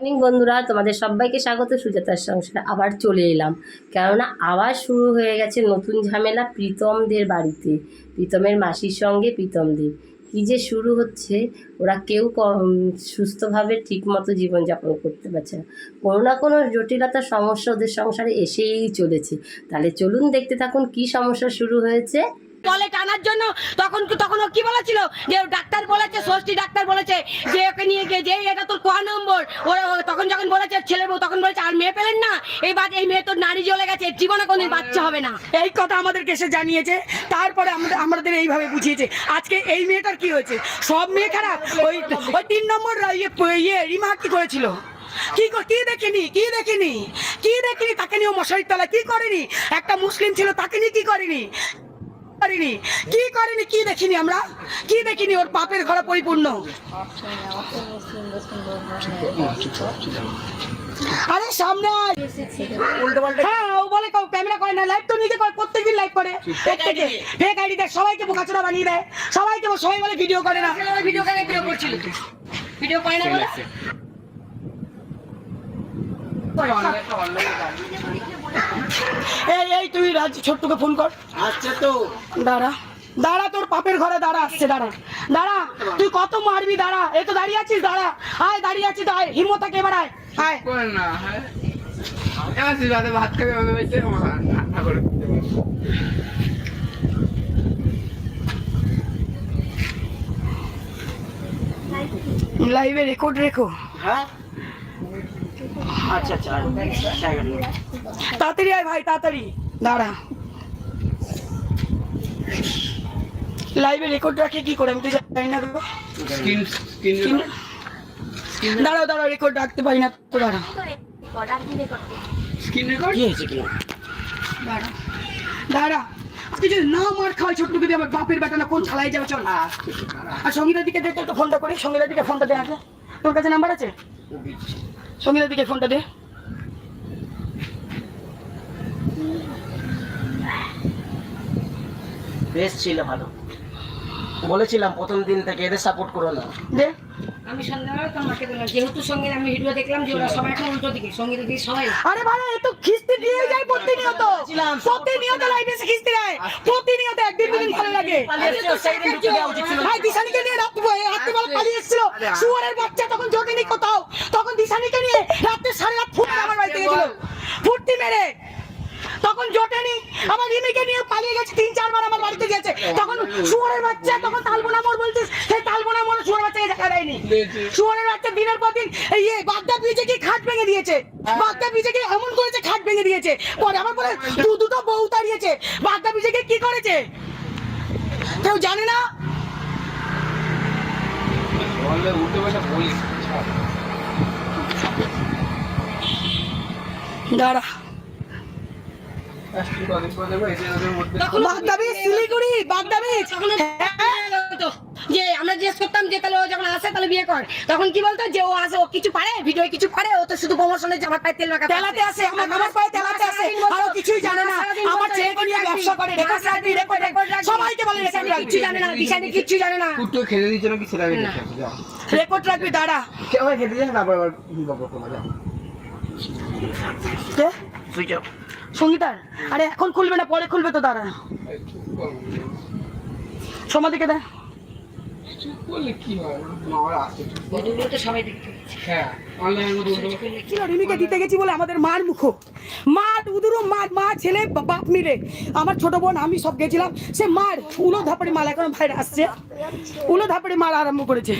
Morning বন্ধুরা, তোমাদের সবাইকে স্বাগত সুজাতার সংসারে আবার চলে এলাম। কেননা আবার শুরু হয়ে গেছে নতুন ঝামেলা প্রীতমদের বাড়িতে, প্রীতমের মাসির সঙ্গে প্রীতমদের। কী যে শুরু হচ্ছে, ওরা কেউ সুস্থভাবে ঠিকমতো জীবনযাপন করতে পারছে না। কোনো না কোনো জটিলতা সমস্যা ওদের সংসারে এসেই চলেছে। তাহলে চলুন দেখতে থাকুন কী সমস্যা শুরু হয়েছে। কলে টানার জন্য তখন তখন ও কি বলেছিল? যে ডাক্তার বলেছে, ষষ্ঠী ডাক্তার বলেছে, যে ওকে নিয়ে গিয়ে যে এটা তোর কোয়া নম্বর? ও তখন যখন বলেছে, ছেলে বউ তখন বলেছে, আর মেয়ে পেলেন না? এই বাদ এই মেয়ে তোর নারী জ্বলে গেছে জীবনে কোনদিন বাচ্চা হবে না। এই কথা আমাদেরকে এসে জানিয়েছে, তারপরে আমাদের আমাদের এইভাবে বুঝিয়েছে। আজকে এই মেয়েটার কি হয়েছে? সব মেয়ে খারাপ? ওই ওই তিন নম্বর ইয়ে ইয়ে রিমা কি করেছিল? কি কি দেখিনি? কি দেখিনি? কি দেখিনি? তাকে নিয়ে মশারির তলায় কি করেনি? একটা মুসলিম ছিল, তাকে নিয়ে কি করেনি? করেনি। কি করেনি কি দেখিনি আমরা? কি দেখিনি? ওর পাপের ঘরে পরিপূর্ণ। আরে সামনে। হ্যাঁ ও বলে ক্যামেরা করে না লাইভ তো নিজে করে প্রত্যেকদিন লাইভ করে। প্রত্যেকে ফেক আইডি দেয়। সবাইকে বোকাচোরা বানিয়ে দেয়। সবাইকে সবাই বলে ভিডিও করে না। ভিডিও করে ভিডিও করছিল। ভিডিও করে না বলে? এই এই তুই রাজ ছোট্টুকে ফোন কর। আচ্ছা তো। দাঁড়া। দাঁড়া তোর পাপের ঘরে দাঁড়া আসছে দাঁড়া। দাঁড়া তুই কত মারবি দাঁড়া। এই তো দাঁড়িয়ে আছিস দাঁড়া। আয় দাঁড়িয়ে আছিস আয় হিম্মতাকে এবার আয়। আয়। না ভাত খাবি করে লাইভে রেকর্ড রেখো। হ্যাঁ। আচ্ছা আচ্ছা জায়গা নিয়ে। তাড়াতাড়ি আয় ভাই তাড়াতাড়ি। দাঁড়া। লাইভে রেকর্ড রাখে কি করে? আমি তো জানি না গো। স্ক্রিন স্ক্রিন কি- দাঁড়াও দাঁড়াও রেকর্ড রাখতে পারি না তো দাঁড়া। রেকর্ড কি কি দাঁড়া। দাঁড়া। তুই যদি না মার খাওয়াই ছোট্টুকে দিয়ে আমার বাপের বেটা না কোন ছালাই যাবে চল। আর সঙ্গীতার দিকে দে তো ফোনটা করি। সঙ্গীতার দিকে ফোনটা দে আগে। তোর কাছে নাম্বার আছে? সঙ্গীতার দিকে ফোনটা দে। বেশ ছিল ভালো। বলেছিলাম প্রথম দিন থেকে এদের সাপোর্ট করো না। দে। আমি সন্ধ্যাবেলা তোর দিলাম যেহেতু সঙ্গে আমি ভিডিও দেখলাম যে ওরা সবাই এখন উল্টো দিকে সঙ্গে দিকে সবাই। আরে ভাই এ তো খিস্তি দিয়ে যায় প্রতিনিয়ত। প্রতিনিয়ত লাইভে এসে খিস্তি দেয়। প্রতিনিয়ত একদিন দুদিন ভালো লাগে। ভাই দিশানিকে নিয়ে রাত্রি রাত্রিবেলা পালিয়ে এসেছিল। শুয়ারের বাচ্চা তখন জোটেনি কোথাও। তখন দিশানিকে নিয়ে রাত্রে সাড়ে রাত ফুট আমার বাড়িতে গেছিল ফুর্তি মেরে তখন জোটেনি আমার রিমিকে নিয়ে পালিয়ে গেছে, তিন, চারবার আমার বাড়িতে গেছে তখন শুয়ারের বাচ্চা, তখন তালবোনা মোড় বলছিস, সেই তালবোনা মোড় শুয়ার বাচ্চাকে দেখা দেয়নি। শুয়ারের বাচ্চা দিনের পর দিন ইয়ে বাগদা ব্রিজে কি খাট ভেঙে দিয়েছে। বাগদা ব্রিজে কি এমন করেছে, খাট ভেঙে দিয়েছে। পরে আমার পরে দু, দুটো বউ তাড়িয়েছে। বাগদা ব্রিজে কি করেছে? কেউ জানে না? দাঁড়া। যে আমরা জিজ্ঞেস করতাম যে তাহলে ও যখন আসে তাহলে বিয়ে কর। তখন কি বলতো যে ও আসে ও কিছু পারে ভিডিও কিছু পারে ও তো শুধু প্রমোশনে জামার পায়ে তেল মাখা তেলাতে আসে আমার আমার পায়ে তেলাতে আসে। আরও কিছুই জানে না। আমার নিয়ে ব্যবসা করে রেকর্ড রাখবি রেকর্ড সবাইকে বলে রেকর্ড জানে না দিশানি কিচ্ছু জানে না। নাকি সেটা। রেকর্ড রাখবি দাঁড়া। কে- ওই খেতে দিচ্ছে তারপর আবার গল্প করব, যা। কে? সুইচ অফ সঙ্গীতার? আরে এখন খুলবে না পরে খুলবে তো দাঁড়া। সমাধিকে রিমিকে দিতে গেছি বলে আমাদের মার মুখো। মা উদুরু মা মা, ছেলে বাপ মিলে। আমার ছোট বোন, আমি সব গেছিলাম। সে মার উলো ধাপড়ে মাল এখন ভাইরা আসছে। উলো ধাপড়ে মার আরম্ভ করেছে।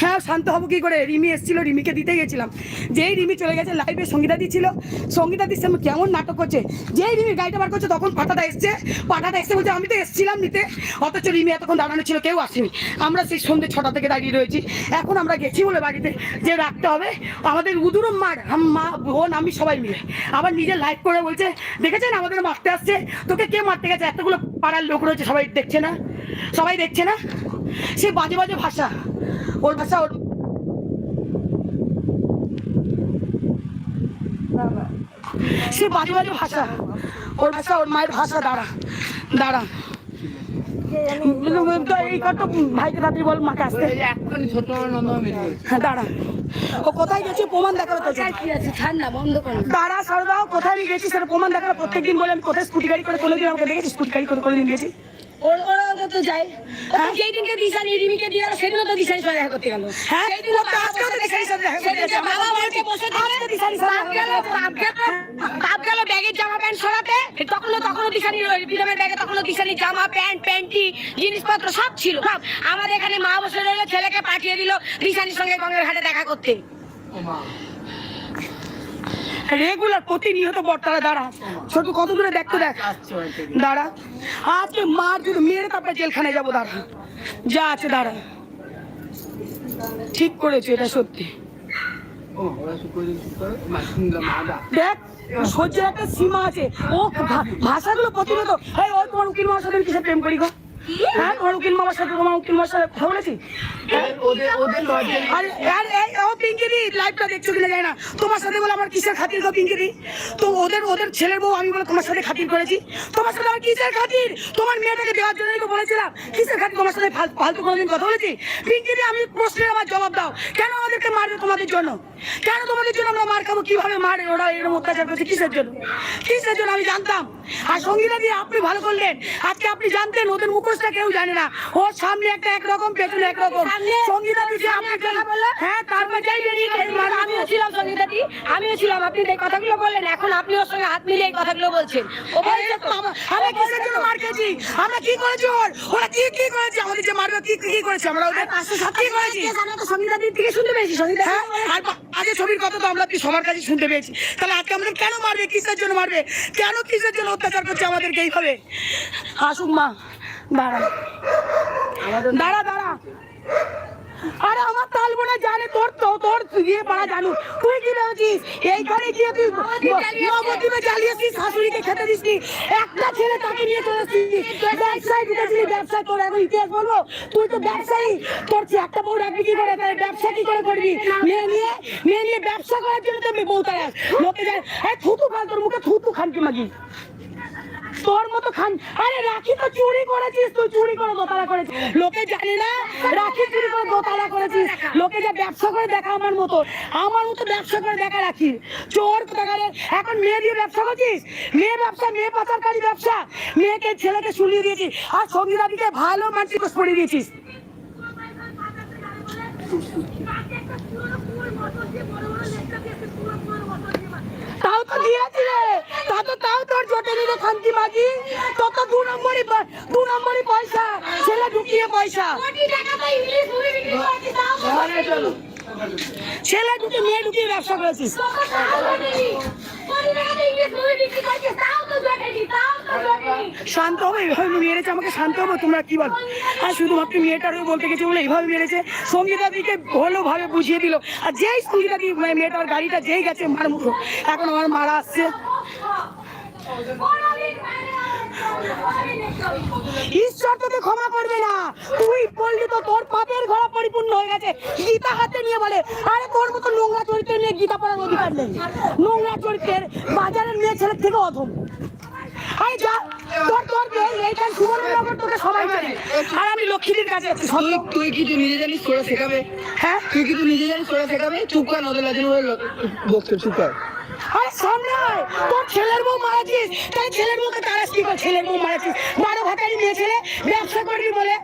হ্যাঁ শান্ত হব কি করে? রিমি এসেছিল, রিমিকে দিতে গেছিলাম। যেই রিমি চলে গেছে লাইভে সঙ্গীতা দিচ্ছিল সঙ্গীতা দিচ্ছে আমি কেমন নাটক করছে? যেই রিমি গাড়িটা বার করছে, তখন পাঠাটা এসছে। পাঠাটা এসছে বলছে, আমি তো এসছিলাম নিতে। অথচ রিমি এতক্ষণ দাঁড়ানো ছিল, কেউ আসেনি। আমরা সেই সন্ধ্যে ছটা থেকে দাঁড়িয়ে রয়েছি। এখন আমরা গেছি বলে বাড়িতে যে রাখতে হবে, আমাদের উদুরম মার। মা, বোন, আমি সবাই মিলে। আবার নিজে লাইভ করে বলছে, দেখেছেন আমাদের মারতে আসছে? তোকে কে মারতে গেছে? এতগুলো পাড়ার লোক রয়েছে, সবাই দেখছে না? সবাই দেখছে না? সে বাজে বাজে ভাষা। ওর ভাষা ওর সে বাজে বাজে ভাষা। ওর ভাষা, ওর মায়ের ভাষা, দাঁড়া দাঁড়া। তো এই কত ভাইকে তাড়াতাড়ি বল মাকে আসতে। হ্যাঁ দাঁড়া। ও কোথায় গেছে? প্রমাণ দেখাবে তো কি আছে ঠান্ডা বন্ধ করো। দাঁড়া সারদাও কোথায় গেছি? সেটা প্রমাণ দেখাবে। প্রত্যেকদিন বলে আমি কোথায় স্কুটি গাড়ি করে কোনোদিন আমাকে দেখেছি স্কুটি গাড়ি করে কোনোদিন গেছি ওর ওরা তো যায় যেই দিনকে দিশানি রিমিকে দিয়ে সেদিনও তো দেখা করতে গেল। হ্যাঁ সেই দিন আজকেও তো দিশারির সাথে দেখা করতে সেদিনকে বাবা বাড়িতে বসে আজকে দিশারির সাথে গেল বাপ গেল বাপ গেল ব্যাগের জামা প্যান্ট সরাতে তখনও তখনও দিশানি বিরামের ব্যাগে তখনও দিশানি জামা প্যান্ট প্যান্টি জিনিসপত্র সব ছিল। সব। আমাদের এখানে মা বসে রইল ছেলেকে পাঠিয়ে দিল দিশানির সঙ্গে গঙ্গার ঘাটে দেখা করতে। রেগুলার প্রতিনিয়ত বটতলা দাঁড়া। ছোট কত দূরে দেখতো দেখ। দাঁড়া। আজকে মার যদি মেরে তারপরে জেলখানায় যাব দাঁড়া। যা আছে দাঁড়া। ঠিক করেছ এটা সত্যি। দেখ সহ্যের একটা সীমা আছে। ও ভাষাগুলো প্রতিনিয়ত ওই তোমার উকিল সাথে কিসে প্রেম করি গো? হ্যাঁ তোমার উকিল মামার সাথে তোমার উকিল মামার সাথে কথা বলেছি। ওদের ওদের লজ্জা আরে আরে এই ও পিঙ্কিদি লাইভটা দেখছ কিনা যায় না। তোমার সাথে বলে আমার কিসের খাতির গো পিঙ্কিদি? তো ওদের ওদের ছেলের বউ আমি বলে তোমার সাথে খাতির করেছি। তোমার সাথে আমার কিসের খাতির? তোমার মেয়েটাকে দেওয়ার জন্যই তো বলেছিলাম। কিসের খাতির? তোমার সাথে ফাল- ফালতু কোনোদিন কথা বলেছি? পিঙ্কিদি আমি প্রশ্নের আমার জবাব দাও। কেন আমাদেরকে মারবে তোমাদের জন্য? কেন তোমাদের জন্য আমরা মার খাব? কীভাবে মারে ওরা এরকম অত্যাচার করছে কিসের জন্য? কিসের জন্য? আমি জানতাম। আর সঙ্গীতা দিয়ে আপনি ভালো করলেন। আজকে আপনি জানতেন ওদের মুখোশটা কেউ জানে না। ওর সামনে একটা একরকম পেছনে একরকম। সঙ্গীতা দিচ্ছে আপনি হ্যাঁ তারপর যাই বেরিয়ে আমিও ছিলাম সঙ্গীতাদি আমিও ছিলাম। আপনি যে কথাগুলো বললেন এখন আপনি ওর সঙ্গে হাত মিলিয়ে এই কথাগুলো বলছেন। ও বলছে আমরা কিসের জন্য মার খেয়েছি? আমরা কি করেছি ওর? ওরা কি কি করেছে? আমাদের যে মারবে কি কি করেছে? আমরা ওদের কি করেছি? আমরা তো সঙ্গীতাদির থেকে শুনতে পেয়েছি। সঙ্গীতা হ্যাঁ আর আগে ছবির কথা তো আমরা সবার কাছে শুনতে পেয়েছি? তাহলে আজকে আমাদের কেন মারবে? কিসের জন্য মারবে? কেন কিসের জন্য অত্যাচার করছে আমাদেরকে এইভাবে? আসুক মা, দাঁড়া। দাঁড়া দাঁড়া। আরে আমার তাল বোনা জানে তোর তো তোর ইয়ে পাড়া জানু তুই কি ভেবেছিস? এইখানে গিয়ে তুই নবদ্বীপে জ্বালিয়েছিস শাশুড়িকে খেতে দিসনি? একটা ছেলে তাকে নিয়ে চলে এসেছিস। ব্যবসায় ঢুকেছিলি ব্যবসায় তোর এখন ইতিহাস বলব? তুই তো ব্যবসায়ী। তোর চেয়ে একটা বউ রাখবি কি করে? তাহলে ব্যবসা কি করে করবি? মেয়ে নিয়ে মেয়ে নিয়ে ব্যবসা করার জন্য তুমি বউ তাই লোকে যায় এই থুতু খান তোর মুখে থুতু খান কি মাগি তোর মতো খান। আরে রাখি তো চুরি করেছিস, তুই চুরি করে দোতলা করেছিস। লোকে জানে না, রাখি চুরি করে দোতলা করেছিস। লোকে যা ব্যবসা করে দেখা আমার মতো। আমার মতো ব্যবসা করে দেখা রাখি। চোর কোথাকারে? এখন মেয়ে দিয়ে ব্যবসা করছিস? মেয়ে ব্যবসা, মেয়ে পাচারকারী ব্যবসা। মেয়েকে, ছেলেকে শুনিয়ে দিয়েছিস। আর সঙ্গীরা দিকে ভালো মানসিক পড়িয়ে দিয়েছিস তাও তো দিয়েছি রে তা তো রে খান্তি মাগি তো তো দু নম্বরই দু নম্বরই পয়সা, ছেলে ঢুকিয়ে পয়সা। ছেলে ঢুকে মেয়ে ঢুকিয়ে ব্যবসা করেছিস। শান্ত হবে এইভাবে মেরেছে আমাকে, শান্ত হবে, তোমরা কি বল? আর শুধুমাত্র মেয়েটার বলতে গেছে বলে এইভাবে মেরেছে। সঙ্গীতা দিকে হলো ভাবে বুঝিয়ে দিল। আর যেই সঙ্গীতা দি মেয়েটার গাড়িটা যেই গেছে মার মুখো, এখন আমার মারা আসছে। ঈশ্বর তোকে ক্ষমা করবে না। তুই বললি তো তোর পাপের ঘোড়া পরিপূর্ণ হয়ে গেছে। গীতা হাতে নিয়ে বলে আরে তোর মতো নোংরা চরিত্র নিয়ে গীতা পড়ার অধিকার নেই। নোংরা চরিত্রের বাজারের মেয়ে ছেলের থেকে অধম। আরে যা তোর তোর এই- সুবর্ণনগর তোকে সবাই জানে। আর আমি লক্ষ্মীদের কাছে তুই তুই কি তুই নিজে জানিস করে শেখাবে? হ্যাঁ? তুই কি তুই নিজে জানিস করে শেখাবে? চুপ কর ওদের লাজেন চুপ কর। আরে সামনে তোর ছেলের বউ মারাছিস তাই ছেলের বউকে তারাস কি ছেলের বউ মারাছিস বারো ভাতারি মেয়ে ছেলে, ব্যবসা করবি বলে,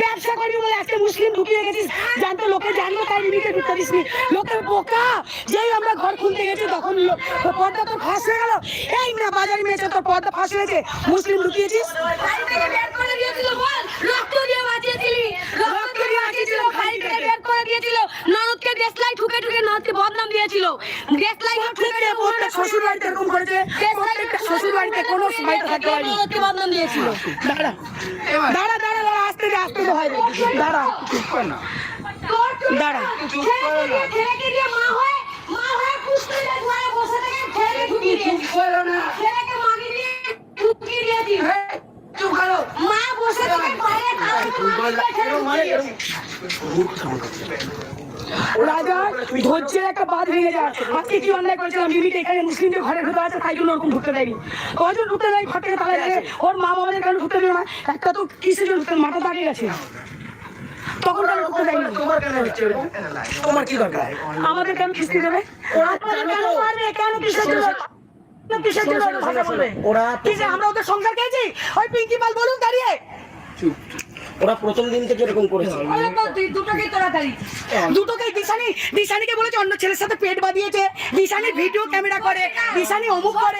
ব্যবসা করবি বলে আজকে মুসলিম ঢুকিয়ে গেছিস। জানতো লোকে জানলো তাই লিমিটে ঢুকতে দিসনি লোকের বোকা, যেই আমরা ঘর খুলতে গেছি তখন পর্দা তোর ফাঁস হয়ে গেল। এই না, বাজারে মেয়েছে তোর পর্দা ফাঁস হয়েছে। মুসলিম ঢুকিয়েছিস? রক্ত দিয়ে বাঁচিয়েছিলি। রক্ত দিয়ে বাঁচিয়েছিল ফাইল থেকে বের করে দিয়েছিল। ননদকে দেশলাই ঠুকে ঠুকে ননদকে বদনাম দিয়েছিল। দেশলাই ঠুকে প্রত্যেকটা প্রত্যেক শ্বশুর বাড়িতে এরকম করেছে। প্রত্যেকটা শ্বশুর বাড়িতে কোনো বাড়িতে থাকতে পারেনি। ননদকে বদনাম দিয়েছিল। দাঁড়া। দাঁড়া দাঁড়া দাঁড়া আসতে আসতে হয় দাঁড়া চুপ কর না দাঁড়া। ছেলেকে দিয়ে মা হয়ে মা হয়ে ঘরে বসে থেকে ছেলে ঢুকিয়ে চুপ করো না। ছেলেকে মাগি দিয়ে ঢুকিয়ে করো মা বসে থেকে বাইরে খাওয়া চুপ করো। না। ছেলে ঢুকিয়ে দিয়েছে। রাজা ধৈর্যের একটা বাদ ভেঙে যায় আজকে কি অন্যায় করেছিলাম? মিমিকে এখানে মুসলিমদের ঘরের ভেতর আছে তাই জন্য ওরকম ঢুকতে দেয়নি। কয়জন ঢুকতে দেয় ঘর থেকে তালা লাগে ওর মা বাবাদের কেন ঢুকতে দেবে না একটা তো কিসের জন্য ঢুকতে মাথা দাঁড়িয়ে গেছে। তখন কেন ঢুকতে দেয়নি। তোমার কি দরকার? আমাদের কেন কিস্তি দেবে? কেন মারবে? কেন ওরা ভাষা বলবে? ওরা কিসে আমরা ওদের সংসার খেয়েছি? ওই পিঙ্কি পাল বলুন দাঁড়িয়ে। ওরা প্রথম দিন থেকে এরকম করেছে। ওরা তো দুটোকেই তোড়াতাড়ি দুটোকে দিশানি। দিশানিকে বলেছে অন্য ছেলের সাথে পেট বাঁধিয়েছে। দিশানি ভিডিও ক্যামেরা করে। দিশানি অমুক করে।